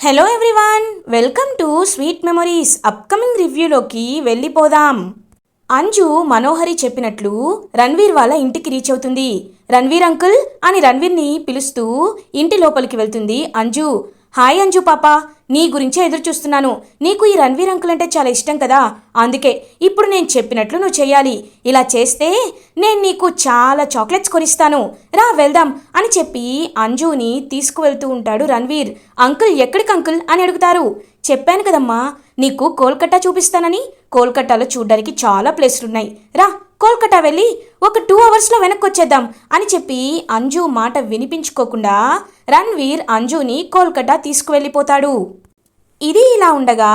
Hello everyone welcome to sweet memories upcoming రివ్యూలోకి వెళ్ళిపోదాం. అంజు మనోహరి చెప్పినట్లు రణ్వీర్ వాళ్ళ ఇంటికి రీచ్ అవుతుంది. రణ్వీర్ అంకుల్ అని రణ్వీర్ని పిలుస్తూ ఇంటి లోపలికి వెళ్తుంది అంజు. హాయ్ అంజు పాప నీ గురించే ఎదురు చూస్తున్నాను నీకు ఈ రణ్వీర్ అంకుల్ అంటే చాలా ఇష్టం కదా? అందుకే ఇప్పుడు నేను చెప్పినట్లు నువ్వు చేయాలి ఇలా చేస్తే నేను నీకు చాలా చాక్లెట్స్ కొనిస్తాను. రా వెళ్దాం అని చెప్పి అంజుని తీసుకువెళ్తూ ఉంటాడు రణ్వీర్. అంకుల్ ఎక్కడికి అంకుల్ అని అడుగుతారు. చెప్పాను కదమ్మా నీకు కోల్కట్టా చూపిస్తానని? కోల్కట్టాలో చూడ్డానికి చాలా ప్లేస్లు ఉన్నాయి రా. కోల్కతా వెళ్ళి ఒక టూ అవర్స్లో వెనక్కి వచ్చేద్దాం అని చెప్పి అంజు మాట వినిపించుకోకుండా రణ్వీర్ అంజుని కోల్కతా తీసుకువెళ్ళిపోతాడు. ఇది ఇలా ఉండగా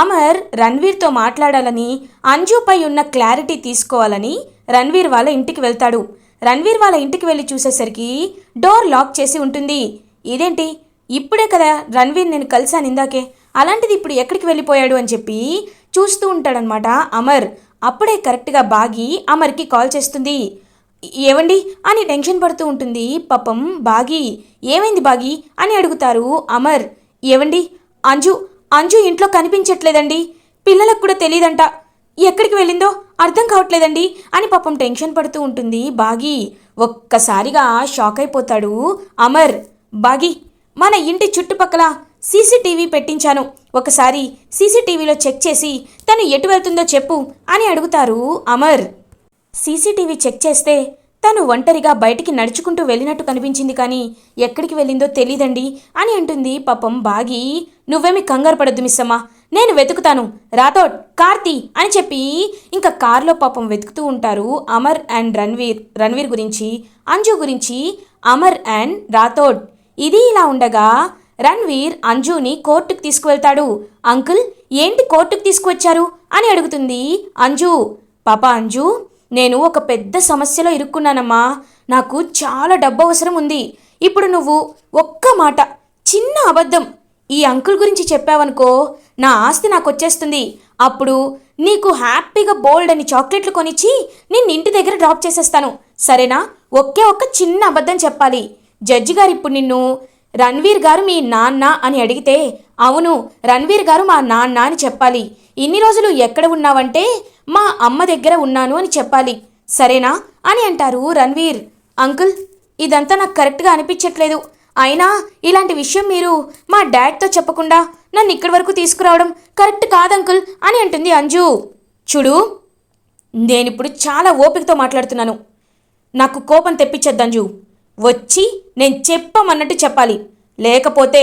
అమర్ రణ్వీర్తో మాట్లాడాలని అంజుపై ఉన్న క్లారిటీ తీసుకోవాలని రణ్వీర్ వాళ్ళ ఇంటికి వెళ్తాడు. రణ్వీర్ వాళ్ళ ఇంటికి వెళ్ళి చూసేసరికి డోర్ లాక్ చేసి ఉంటుంది. ఇదేంటి? ఇప్పుడే కదా రణ్వీర్ నేను కలిశాను ఇందాకే అలాంటిది ఇప్పుడు ఎక్కడికి వెళ్ళిపోయాడు అని చెప్పి చూస్తూ ఉంటాడనమాట అమర్. అప్పుడే కరెక్ట్గా బాగి అమర్కి కాల్ చేస్తుంది. ఏవండి? అని టెన్షన్ పడుతూ ఉంటుంది. పాపం బాగి. ఏమైంది బాగి? అని అడుగుతారు అమర్. ఏవండి? అంజు అంజు ఇంట్లో కనిపించట్లేదండి. పిల్లలకు కూడా తెలియదంట ఎక్కడికి వెళ్ళిందో అర్థం కావట్లేదండి. అని పాపం టెన్షన్ పడుతూ ఉంటుంది బాగి. ఒక్కసారిగా షాక్ అయిపోతాడు అమర్. బాగి మన ఇంటి చుట్టుపక్కల సీసీటీవీ పెట్టించాను. ఒకసారి సీసీటీవీలో చెక్ చేసి తను ఎటు వెళ్తుందో చెప్పు అని అడుగుతారు అమర్. సీసీటీవీ చెక్ చేస్తే తను ఒంటరిగా బయటికి నడుచుకుంటూ వెళ్ళినట్టు కనిపించింది కానీ ఎక్కడికి వెళ్ళిందో తెలీదండి అని అంటుంది పాపం బాగి. నువ్వేమి కంగారు పడద్దు మిస్సమ్మా నేను వెతుకుతాను. రాథోడ్ కార్తి అని చెప్పి ఇంకా కార్లో పాపం వెతుకుతూ ఉంటారు అమర్ అండ్ రణ్వీర్ రణ్వీర్ గురించి అంజు గురించి అమర్ అండ్ రాథోడ్ ఇది ఇలా ఉండగా రణ్వీర్ అంజుని కోర్టుకు తీసుకువెళ్తాడు. అంకుల్ ఏంటి కోర్టుకు తీసుకువచ్చారు? అని అడుగుతుంది అంజు. పాప అంజు నేను ఒక పెద్ద సమస్యలో ఇరుక్కున్నానమ్మా. నాకు చాలా డబ్బు అవసరం ఉంది. ఇప్పుడు నువ్వు ఒక్క మాట చిన్న అబద్ధం ఈ అంకుల్ గురించి చెప్పావనుకో నా ఆస్తి నాకు వచ్చేస్తుంది అప్పుడు నీకు హ్యాపీగా బోల్డ్ అని చాక్లెట్లు కొనిచ్చి నిన్ను ఇంటి దగ్గర డ్రాప్ చేసేస్తాను. సరేనా? ఒకే ఒక్క చిన్న అబద్ధం చెప్పాలి. జడ్జి గారు ఇప్పుడు నిన్ను రణ్వీర్ గారు మీ నాన్న అని అడిగితే అవును రణ్వీర్ గారు మా నాన్న అని చెప్పాలి. ఇన్ని రోజులు ఎక్కడ ఉన్నావంటే మా అమ్మ దగ్గర ఉన్నాను అని చెప్పాలి. సరేనా? అని అంటారు రణ్వీర్. అంకుల్ ఇదంతా నాకు కరెక్ట్గా అనిపించట్లేదు. అయినా ఇలాంటి విషయం మీరు మా డాడ్తో చెప్పకుండా నన్ను ఇక్కడి వరకు తీసుకురావడం కరెక్ట్ కాదంకుల్ అని అంటుంది అంజు. చూడు నేనిప్పుడు చాలా ఓపికతో మాట్లాడుతున్నాను. నాకు కోపం తెప్పించద్దు అంజు. వచ్చి నేను చెప్పమన్నట్టు చెప్పాలి. లేకపోతే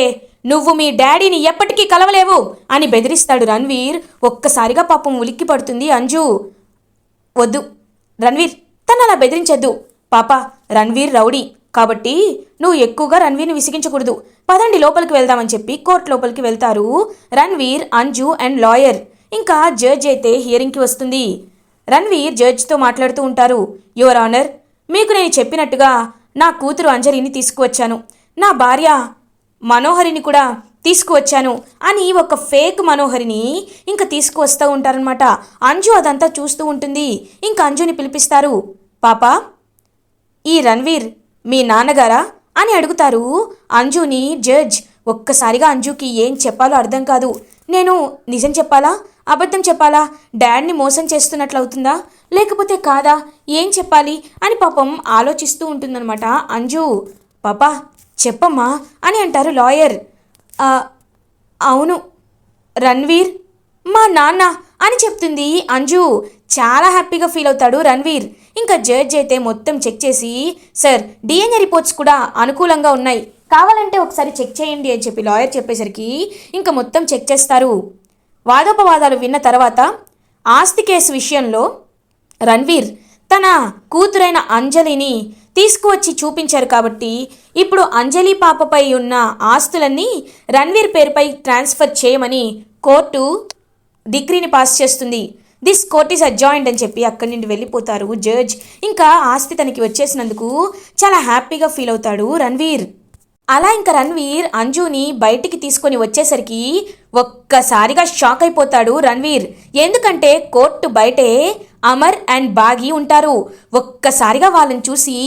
నువ్వు మీ డాడీని ఎప్పటికీ కలవలేవు అని బెదిరిస్తాడు రణ్వీర్. ఒక్కసారిగా పాపం ఉలిక్కి పడుతుంది అంజు. వద్దు రణ్వీర్ తను అలా బెదిరించద్దు. పాప రణ్వీర్ రౌడీ. కాబట్టి నువ్వు ఎక్కువగా రణ్వీర్ని విసిగించకూడదు. పదండి లోపలికి వెళ్దామని చెప్పి కోర్టు లోపలికి వెళ్తారు రణ్వీర్ అంజు అండ్ లాయర్. ఇంకా జడ్జ్ అయితే హియరింగ్కి వస్తుంది. రణ్వీర్ జడ్జ్తో మాట్లాడుతూ ఉంటారు. యువర్ ఆనర్ మీకు నేను చెప్పినట్టుగా నా కూతురు అంజలిని తీసుకువచ్చాను. నా భార్య మనోహరిని కూడా తీసుకువచ్చాను. అని ఒక ఫేక్ మనోహరిని ఇంకా తీసుకువస్తూ ఉంటారనమాట అంజు అదంతా చూస్తూ ఉంటుంది. ఇంకా అంజుని పిలిపిస్తారు. పాప ఈ రణ్వీర్ మీ నాన్నగారా? అని అడుగుతారు. అంజుని జడ్జ్ ఒక్కసారిగా అంజుకి ఏం చెప్పాలో అర్థం కాదు. నేను నిజం చెప్పాలా? అబద్ధం చెప్పాలా? డాడ్ని మోసం చేస్తున్నట్లు అవుతుందా? లేకపోతే కాదా? ఏం చెప్పాలి? అని పాపం ఆలోచిస్తూ ఉంటుందన్నమాట. అంజు పాపా చెప్పమ్మా అని అంటారు లాయర్. అవును రణ్వీర్ మా నాన్న అని చెప్తుంది అంజు. చాలా హ్యాపీగా ఫీల్ అవుతాడు రణ్వీర్. ఇంకా జడ్జ్ అయితే మొత్తం చెక్ చేసి సార్ డిఎన్ఏ రిపోర్ట్స్ కూడా అనుకూలంగా ఉన్నాయి. కావాలంటే ఒకసారి చెక్ చేయండి అని చెప్పి లాయర్ చెప్పేసరికి ఇంకా మొత్తం చెక్ చేస్తారు. వాదోపవాదాలు విన్న తర్వాత ఆస్తి కేసు విషయంలో రణ్వీర్ తన కూతురైన అంజలిని తీసుకువచ్చి చూపించారు కాబట్టి ఇప్పుడు అంజలి పాపపై ఉన్న ఆస్తులన్నీ రణ్వీర్ పేరుపై ట్రాన్స్ఫర్ చేయమని కోర్టు డిగ్రీని పాస్ చేస్తుంది. దిస్ కోర్ట్ ఈస్ అజాయింట్ అని చెప్పి అక్కడి నుండి వెళ్ళిపోతారు జడ్జ్. ఇంకా ఆస్తి తనకి వచ్చేసినందుకు చాలా హ్యాపీగా ఫీల్ అవుతాడు రణ్వీర్. అలా ఇంకా రణ్వీర్ అంజుని బయటికి తీసుకొని వచ్చేసరికి ఒక్కసారిగా షాక్ అయిపోతాడు రణ్వీర్. ఎందుకంటే కోర్టు బయటే అమర్ అండ్ బాగి ఉంటారు. ఒక్కసారిగా వాళ్ళని చూసి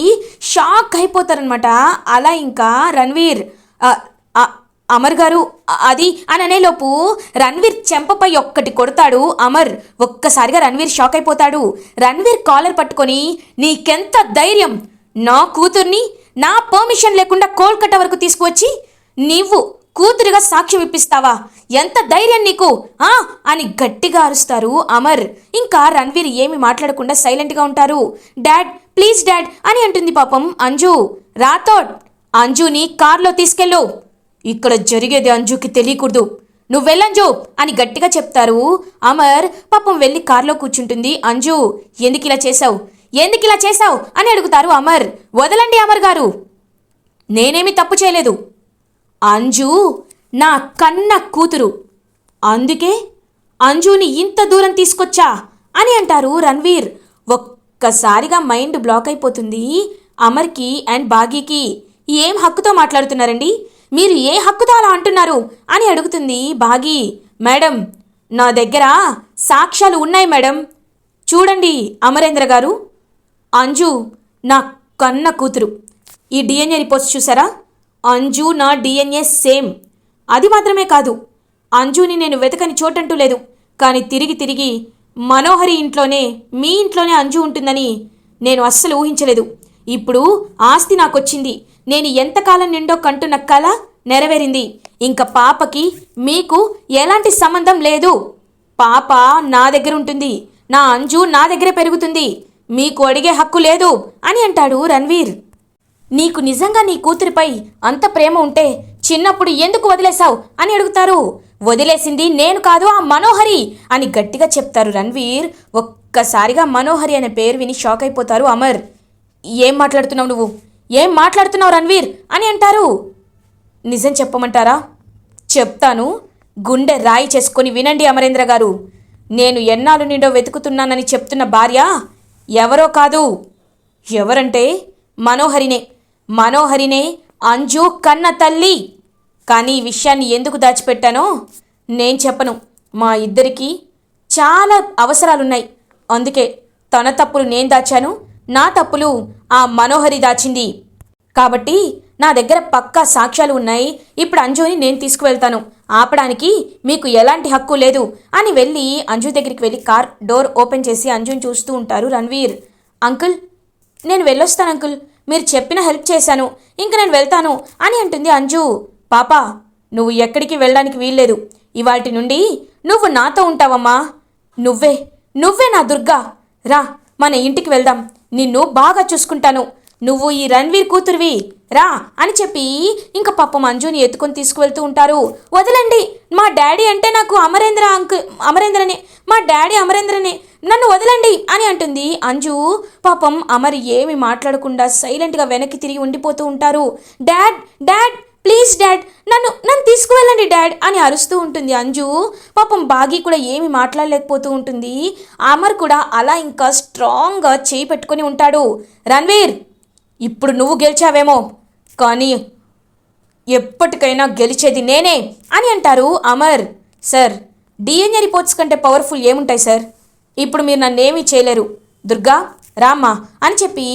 షాక్ అయిపోతారనమాట అలా ఇంకా రణ్వీర్ అమర్ గారు అది అని అనేలోపు రణ్వీర్ చెంపపై ఒక్కటి కొడతాడు అమర్. ఒక్కసారిగా రణ్వీర్ షాక్ అయిపోతాడు. రణ్వీర్ కాలర్ పట్టుకొని నీకెంత ధైర్యం? నా కూతుర్ని నా పర్మిషన్ లేకుండా కోల్కతా వరకు తీసుకువచ్చి నీవు కూతురుగా సాక్ష్యం ఇప్పిస్తావా? ఎంత ధైర్యం నీకు? ఆ? అని గట్టిగా అరుస్తారు అమర్. ఇంకా రణ్వీర్ ఏమి మాట్లాడకుండా సైలెంట్గా ఉంటారు. డాడ్ ప్లీజ్ డాడ్ అని అంటుంది పాపం అంజు. రాథోడ్ అంజుని కార్లో తీసుకెళ్ళు. ఇక్కడ జరిగేది అంజుకి తెలియకూడదు. నువ్వు వెళ్ళంజు అని గట్టిగా చెప్తారు అమర్. పాపం వెళ్ళి కార్లో కూర్చుంటుంది అంజు. ఎందుకు ఇలా చేశావు? ఎందుకు ఇలా చేశావు? అని అడుగుతారు అమర్. వదలండి అమర్ గారు. నేనేమి తప్పు చేయలేదు. అంజు నా కన్న కూతురు. అందుకే అంజుని ఇంత దూరం తీసుకొచ్చా? అని అంటారు రణ్వీర్. ఒక్కసారిగా మైండ్ బ్లాక్ అయిపోతుంది అమర్కి అండ్ బాగీకి. ఏం హక్కుతో మాట్లాడుతున్నారండి? మీరు ఏ హక్కుతో అలా అంటున్నారు? అని అడుగుతుంది బాగీ. మేడం నా దగ్గర సాక్ష్యాలు ఉన్నాయి మేడం. చూడండి అమరేంద్ర గారు. అంజు నా కన్న కూతురు. ఈ డిఎన్ఏ రిపోర్ట్స్ చూసారా? అంజు నా డిఎన్ఏ సేమ్. అది మాత్రమే కాదు అంజుని నేను వెతకని చోటంటూ లేదు కానీ తిరిగి తిరిగి మనోహరి ఇంట్లోనే మీ ఇంట్లోనే అంజు ఉంటుందని నేను అస్సలు ఊహించలేదు. ఇప్పుడు ఆస్తి నాకొచ్చింది. నేను ఎంతకాలం నిండో కంటున్న కళ నెరవేరింది. ఇంక పాపకి మీకు ఎలాంటి సంబంధం లేదు. పాప నా దగ్గర ఉంటుంది నా అంజు నా దగ్గరే పెరుగుతుంది. మీకు అడిగే హక్కు లేదు అని అంటాడు రణ్వీర్. నీకు నిజంగా నీ కూతురిపై అంత ప్రేమ ఉంటే చిన్నప్పుడు ఎందుకు వదిలేశావు? అని అడుగుతారు. వదిలేసింది నేను కాదు ఆ మనోహరి అని గట్టిగా చెప్తారు రణ్వీర్. ఒక్కసారిగా మనోహరి అనే పేరు విని షాక్ అయిపోతారు అమర్. ఏం మాట్లాడుతున్నావు నువ్వు? ఏం మాట్లాడుతున్నావు రణ్వీర్? అని అంటారు. నిజం చెప్పమంటారా? చెప్తాను. గుండె రాయి చేసుకొని వినండి అమరేంద్ర గారు. నేను ఎన్నాళ్ళు నిండో వెతుకుతున్నానని చెప్తున్న భార్య ఎవరో కాదు. ఎవరంటే మనోహరినే. మనోహరినే అంజు కన్న తల్లి. కానీ ఈ విషయాన్ని ఎందుకు దాచిపెట్టానో నేను చెప్పను. మా ఇద్దరికీ చాలా అవసరాలున్నాయి. అందుకే తన తప్పులు నేను దాచాను. నా తప్పులు ఆ మనోహరి దాచింది. కాబట్టి నా దగ్గర పక్కా సాక్ష్యాలు ఉన్నాయి. ఇప్పుడు అంజుని నేను తీసుకువెళ్తాను. ఆపడానికి మీకు ఎలాంటి హక్కు లేదు అని వెళ్ళి అంజు దగ్గరికి వెళ్ళి కార్ డోర్ ఓపెన్ చేసి అంజుని చూస్తూ ఉంటారు రణ్వీర్. అంకుల్ నేను వెళ్ళొస్తాను అంకుల్. మీరు చెప్పిన హెల్ప్ చేశాను. ఇంక నేను వెళ్తాను అని అంటుంది అంజు. పాపా నువ్వు ఎక్కడికి వెళ్ళడానికి వీల్లేదు. ఇవాటి నుండి నువ్వు నాతో ఉంటావమ్మా. నువ్వే నువ్వే నా దుర్గా. రా మన ఇంటికి వెళ్దాం. నిన్ను బాగా చూసుకుంటాను. నువ్వు ఈ రణ్వీర్ కూతురువి. రా అని చెప్పి ఇంకా పాపం అంజుని ఎత్తుకొని తీసుకువెళ్తూ ఉంటారు. వదలండి మా డాడీ అంటే నాకు అమరేంద్ర అంకుల్ అమరేంద్రనే మా డాడీ అమరేంద్రనే నన్ను వదలండి అని అంటుంది. అంజు పాపం అమర్ ఏమి మాట్లాడకుండా సైలెంట్గా వెనక్కి తిరిగి ఉండిపోతూ ఉంటారు. డాడ్ డాడ్ ప్లీజ్ డాడ్ నన్ను నన్ను తీసుకువెళ్ళండి డాడ్ అని అరుస్తూ ఉంటుంది అంజు. పాపం బాగి కూడా ఏమి మాట్లాడలేకపోతూ ఉంటుంది. అమర్ కూడా అలా ఇంకా స్ట్రాంగ్గా చేయి పెట్టుకొని ఉంటాడు. రణ్వీర్! ఇప్పుడు నువ్వు గెలిచావేమో కానీ ఎప్పటికైనా గెలిచేది నేనే అని అంటారు అమర్. సార్ డిఎన్ఏ రిపోర్ట్స్ కంటే పవర్ఫుల్ ఏముంటాయి సార్? ఇప్పుడు మీరు నన్నేమీ చేయలేరు. దుర్గా రామ్మా అని చెప్పి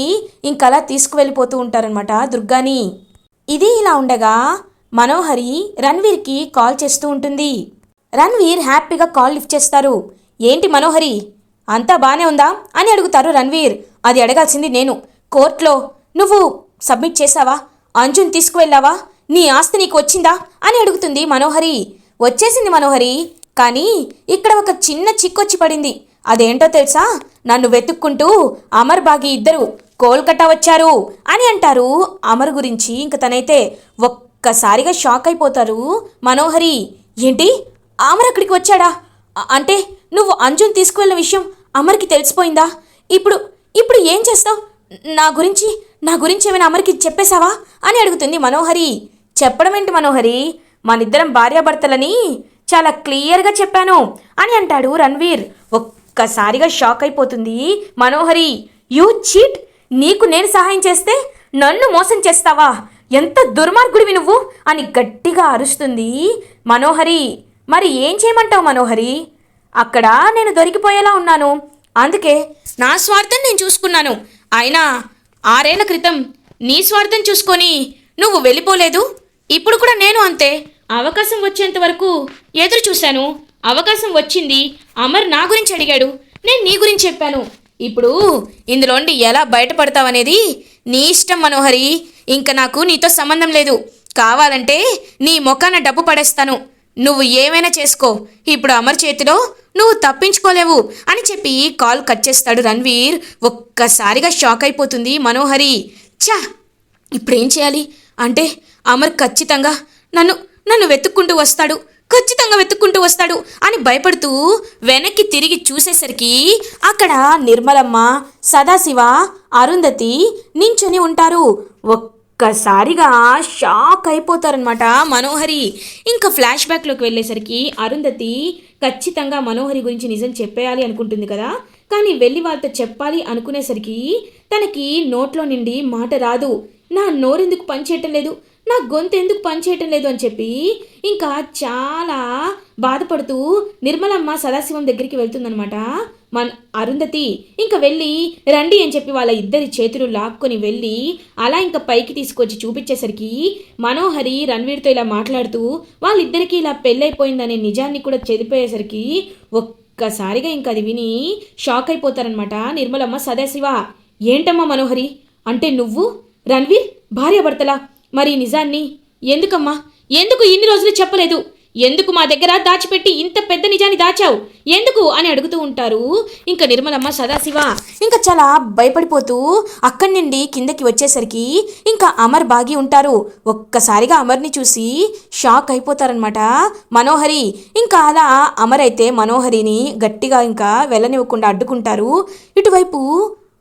ఇంకలా తీసుకువెళ్ళిపోతూ ఉంటారనమాట దుర్గాని. ఇది ఇలా ఉండగా మనోహరి రణ్వీర్కి కాల్ చేస్తూ ఉంటుంది. రణ్వీర్ హ్యాపీగా కాల్ లిఫ్ట్ చేస్తారు. ఏంటి మనోహరి? అంతా బానే ఉందా? అని అడుగుతారు రణ్వీర్. అది అడగాల్సింది నేను. కోర్టులో నువ్వు సబ్మిట్ చేసావా అంజున్ తీసుకువెళ్ళావా? నీ ఆస్తి నీకు వచ్చిందా? అని అడుగుతుంది మనోహరి. వచ్చేసింది మనోహరి కానీ ఇక్కడ ఒక చిన్న చిక్కొచ్చి పడింది. అదేంటో తెలుసా? నన్ను వెతుక్కుంటూ అమర్ బాగి ఇద్దరు కోల్కతా వచ్చారు అని అంటారు అమర్ గురించి. ఇంక తనైతే ఒక్కసారిగా షాక్ అయిపోతారు మనోహరి. ఏంటి? అమర్ అక్కడికి వచ్చాడా? అంటే నువ్వు అంజున్ తీసుకువెళ్ళిన విషయం అమర్కి తెలిసిపోయిందా? ఇప్పుడు ఇప్పుడు ఏం చేస్తావు? నా గురించి నా గురించి ఏమైనా అమరికి చెప్పేశావా? అని అడుగుతుంది మనోహరి. చెప్పడం ఏంటి మనోహరి? మనిద్దరం భార్యాభర్తలని చాలా క్లియర్గా చెప్పాను అని అంటాడు రణ్వీర్. ఒక్కసారిగా షాక్ అయిపోతుంది మనోహరి. You cheat! నీకు నేను సహాయం చేస్తే నన్ను మోసం చేస్తావా? ఎంత దుర్మార్గుడివి నువ్వు? అని గట్టిగా అరుస్తుంది మనోహరి. మరి ఏం చేయమంటావు మనోహరి? అక్కడ నేను దొరికిపోయేలా ఉన్నాను. అందుకే నా స్వార్థం నేను చూసుకున్నాను. అయినా ఆరేళ్ళ క్రితం నీ స్వార్థం చూసుకొని నువ్వు వెళ్ళిపోలేదు? ఇప్పుడు కూడా నేను అంతే. అవకాశం వచ్చేంత వరకు ఎదురు చూశాను. అవకాశం వచ్చింది. అమర్ నా గురించి అడిగాడు. నేను నీ గురించి చెప్పాను. ఇప్పుడు ఇందులోండి ఎలా బయటపడతావనేది నీ ఇష్టం మనోహరి. ఇంకా నాకు నీతో సంబంధం లేదు. కావాలంటే నీ మొఖాన డబ్బు పడేస్తాను. నువ్వు ఏమైనా చేసుకో. ఇప్పుడు అమర్ చేతిలో నువ్వు తప్పించుకోలేవు అని చెప్పి కాల్ కట్ చేస్తాడు రణ్వీర్. ఒక్కసారిగా షాక్ అయిపోతుంది మనోహరి. ఛా! ఇప్పుడేం చేయాలి? అంటే అమర్ ఖచ్చితంగా నన్ను నన్ను వెతుక్కుంటూ వస్తాడు. ఖచ్చితంగా వెతుక్కుంటూ వస్తాడు అని భయపడుతూ వెనక్కి తిరిగి చూసేసరికి అక్కడ నిర్మలమ్మ సదాశివ అరుంధతి నించొని ఉంటారు. ఒక్కసారిగా షాక్ అయిపోతారనమాట మనోహరి. ఇంకా ఫ్లాష్ బ్యాక్లోకి వెళ్ళేసరికి అరుంధతి ఖచ్చితంగా మనోహరి గురించి నిజం చెప్పేయాలి అనుకుంటుంది కదా. కానీ వెళ్ళి వాళ్ళతో చెప్పాలి అనుకునేసరికి తనకి నోట్లో నుండి మాట రాదు. నా నోరెందుకు పనిచేయటం లేదు? నా గొంతు ఎందుకు పనిచేయటం లేదు అని చెప్పి ఇంకా చాలా బాధపడుతూ నిర్మలమ్మ సదాశివం దగ్గరికి వెళ్తుందనమాట మన అరుంధతి ఇంకా వెళ్ళి రండి అని చెప్పి వాళ్ళ ఇద్దరి చేతులు లాక్కొని వెళ్ళి అలా ఇంకా పైకి తీసుకొచ్చి చూపించేసరికి మనోహరి రణ్వీర్తో ఇలా మాట్లాడుతూ వాళ్ళిద్దరికీ ఇలా పెళ్ళైపోయిందనే నిజాన్ని కూడా చెదిపోయేసరికి ఒక్కసారిగా ఇంకా అది విని షాక్ అయిపోతారనమాట నిర్మలమ్మ సదాశివ. ఏంటమ్మా మనోహరి? అంటే నువ్వు? రణ్వీర్? భార్యాభర్తలా? మరి నిజాన్ని? ఎందుకమ్మా? ఎందుకు ఇన్ని రోజులు చెప్పలేదు? ఎందుకు మా దగ్గర దాచిపెట్టి ఇంత పెద్ద నిజాన్ని దాచావు? ఎందుకు? అని అడుగుతూ ఉంటారు. ఇంకా నిర్మలమ్మ సదాశివ ఇంకా చాలా భయపడిపోతూ అక్కడి నుండి కిందకి వచ్చేసరికి ఇంకా అమర్ బాగి ఉంటారు. ఒక్కసారిగా అమర్ని చూసి షాక్ అయిపోతారనమాట మనోహరి ఇంకా అలా అమర్ అయితే మనోహరిని గట్టిగా ఇంకా వెళ్ళనివ్వకుండా అడ్డుకుంటారు. ఇటువైపు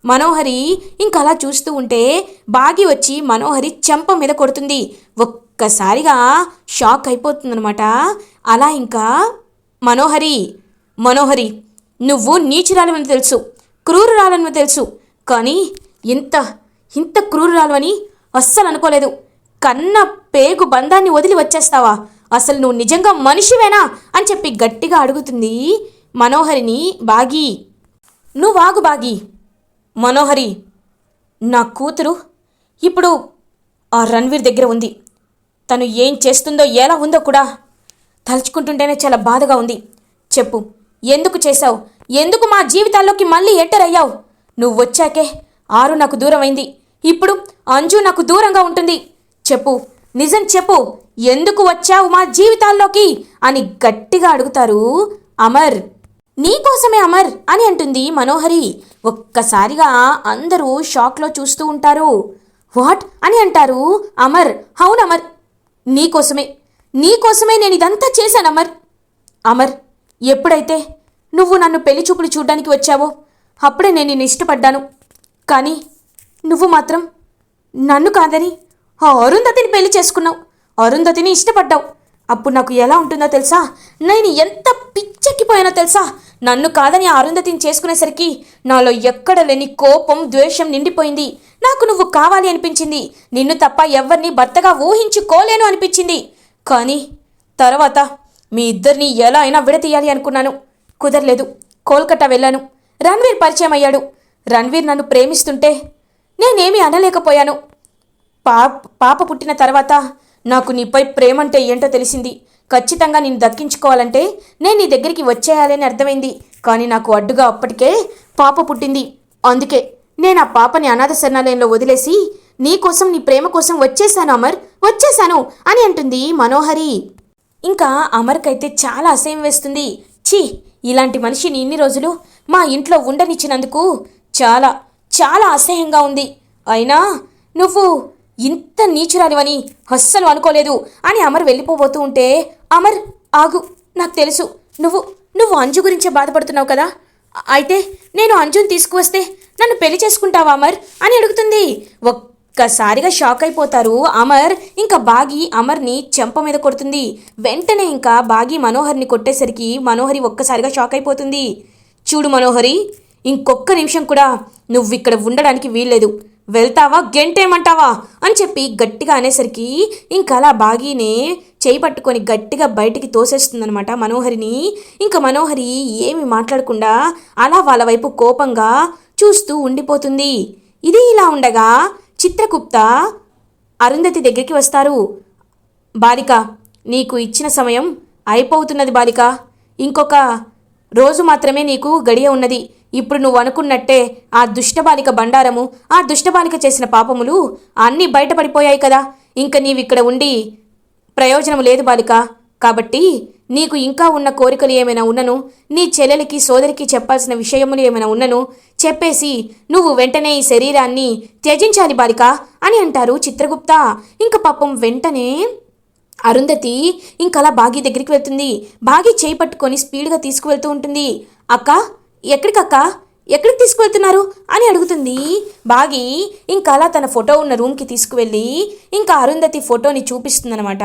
మనోహరి ఇంకలా అలా చూస్తూ ఉంటే బాగి వచ్చి మనోహరి చెంప మీద కొడుతుంది. ఒక్కసారిగా షాక్ అయిపోతుందనమాట అలా ఇంకా మనోహరి మనోహరి నువ్వు నీచురాలవని తెలుసు క్రూరురాలని తెలుసు కానీ ఇంత ఇంత క్రూరురాలవని అస్సలు అనుకోలేదు. కన్న పేగు బంధాన్ని వదిలి వచ్చేస్తావా? అసలు నువ్వు నిజంగా మనిషివేనా? అని చెప్పి గట్టిగా అడుగుతుంది మనోహరిని బాగి. నువ్వాగు బాగి. మనోహరి నా కూతురు ఇప్పుడు ఆ రణ్వీర్ దగ్గర ఉంది. తను ఏం చేస్తుందో ఎలా ఉందో కూడా తలుచుకుంటుంటేనే చాలా బాధగా ఉంది. చెప్పు ఎందుకు చేశావు? ఎందుకు మా జీవితాల్లోకి మళ్ళీ ఎంటర్ అయ్యావు? నువ్వు వచ్చాకే ఆరు నాకు దూరమైంది. ఇప్పుడు అంజు నాకు దూరంగా ఉంటుంది. చెప్పు నిజం చెప్పు. ఎందుకు వచ్చావు మా జీవితాల్లోకి? అని గట్టిగా అడుగుతారు అమర్. నీకోసమే అమర్ అని అంటుంది మనోహరి. ఒక్కసారిగా అందరూ షాక్లో చూస్తూ ఉంటారు. వాట్ అని అంటారు అమర్. అవును అమర్. నీకోసమే. నీకోసమే నేను ఇదంతా చేశాను అమర్. అమర్ ఎప్పుడైతే నువ్వు నన్ను పెళ్ళి చూపులు చూడ్డానికి వచ్చావో అప్పుడే నేను నిన్ను ఇష్టపడ్డాను. కానీ నువ్వు మాత్రం నన్ను కాదని ఆ అరుంధతిని పెళ్ళి చేసుకున్నావు. అరుంధతిని ఇష్టపడ్డావు. అప్పుడు నాకు ఎలా ఉంటుందో తెలుసా? నేను ఎంత పిచ్చెక్కిపోయానో తెలుసా? నన్ను కాదని అరుంధతిని చేసుకునేసరికి నాలో ఎక్కడ లేని కోపం ద్వేషం నిండిపోయింది. నాకు నువ్వు కావాలి అనిపించింది. నిన్ను తప్ప ఎవరిని భర్తగా ఊహించుకోలేను అనిపించింది. కానీ తర్వాత మీ ఇద్దరిని ఎలా అయినా విడతీయాలి అనుకున్నాను. కుదరలేదు. కోల్కతా వెళ్ళాను. రణ్వీర్ పరిచయం అయ్యాడు. రణ్వీర్ నన్ను ప్రేమిస్తుంటే నేనేమీ అనలేకపోయాను. పా పాప పుట్టిన తర్వాత నాకు నీపై ప్రేమంటే ఏంటో తెలిసింది. ఖచ్చితంగా నేను దక్కించుకోవాలంటే నేను నీ దగ్గరికి వచ్చేయాలని అర్థమైంది. కానీ నాకు అడ్డుగా అప్పటికే పాప పుట్టింది. అందుకే నేను ఆ పాపని అనాథ శరణాలయంలో వదిలేసి నీ కోసం నీ ప్రేమ కోసం వచ్చేసాను అమర్. వచ్చేసాను అని అంటుంది మనోహరి. ఇంకా అమర్కైతే చాలా అసహ్యం వేస్తుంది. ఛీ ఇలాంటి మనిషిని ఇన్ని రోజులు మా ఇంట్లో ఉండనిచ్చినందుకు చాలా చాలా అసహ్యంగా ఉంది. అయినా నువ్వు ఇంత నీచురానివని అస్సలు అనుకోలేదు అని అమర్ వెళ్ళిపోబోతూ ఉంటే అమర్ ఆగు నాకు తెలుసు. నువ్వు నువ్వు అంజు గురించే బాధపడుతున్నావు కదా? అయితే నేను అంజుని తీసుకువస్తే నన్ను పెళ్ళి చేసుకుంటావా అమర్? అని అడుగుతుంది. ఒక్కసారిగా షాక్ అయిపోతారు అమర్. ఇంకా బాగి అమర్ని చెంప మీద కొడుతుంది. వెంటనే ఇంకా బాగి మనోహర్ని కొట్టేసరికి మనోహరి ఒక్కసారిగా షాక్ అయిపోతుంది. చూడు మనోహరి ఇంకొక్క నిమిషం కూడా నువ్వు ఇక్కడ ఉండడానికి వీల్లేదు. వెళ్తావా? గెంటేమంటావా అని చెప్పి గట్టిగా అనేసరికి ఇంకా అలా బాగీనే చేయి పట్టుకొని గట్టిగా బయటికి తోసేస్తుందనమాట మనోహరిని. ఇంకా మనోహరి ఏమి మాట్లాడకుండా అలా వాళ్ళ వైపు కోపంగా చూస్తూ ఉండిపోతుంది. ఇది ఇలా ఉండగా చిత్రగుప్త అరుంధతి దగ్గరికి వస్తారు. బాలిక నీకు ఇచ్చిన సమయం అయిపోతున్నది బాలిక. ఇంకొక రోజు మాత్రమే నీకు గడియ ఉన్నది. ఇప్పుడు నువ్వు అనుకున్నట్టే ఆ దుష్టబాలిక బండారము ఆ దుష్టబాలిక చేసిన పాపములు అన్నీ బయటపడిపోయాయి కదా. ఇంక నీవిక్కడ ఉండి ప్రయోజనం లేదు బాలిక. కాబట్టి నీకు ఇంకా ఉన్న కోరికలు ఏమైనా ఉన్నను నీ చెల్లెలికి సోదరికి చెప్పాల్సిన విషయములు ఏమైనా ఉన్నను చెప్పేసి నువ్వు వెంటనే ఈ శరీరాన్ని త్యజించాలి బాలిక అని అంటారు చిత్రగుప్త. ఇంక పాపం వెంటనే అరుంధతి ఇంకలా బాగి దగ్గరికి వెళ్తుంది. బాగి చేయి పట్టుకొని స్పీడ్గా తీసుకువెళ్తూ ఉంటుంది. అక్క ఎక్కడికక్క? ఎక్కడికి తీసుకువెళ్తున్నారు? అని అడుగుతుంది. బాగి ఇంకలా తన ఫోటో ఉన్న రూమ్కి తీసుకువెళ్ళి ఇంకా అరుంధతి ఫోటోని చూపిస్తుందనమాట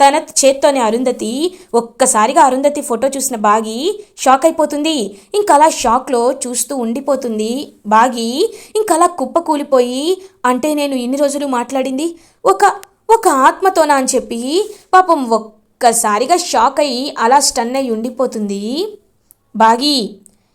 తన చేత్తోనే అరుంధతి ఒక్కసారిగా అరుంధతి ఫోటో చూసిన బాగి షాక్ అయిపోతుంది ఇంకలా షాక్లో చూస్తూ ఉండిపోతుంది. బాగి ఇంకలా కుప్ప కూలిపోయి అంటే నేను ఇన్ని రోజులు మాట్లాడింది? ఒక ఒక ఆత్మతోనా అని చెప్పి పాపం ఒక్కసారిగా షాక్ అయ్యి అలా స్టన్ అయి ఉండిపోతుంది బాగి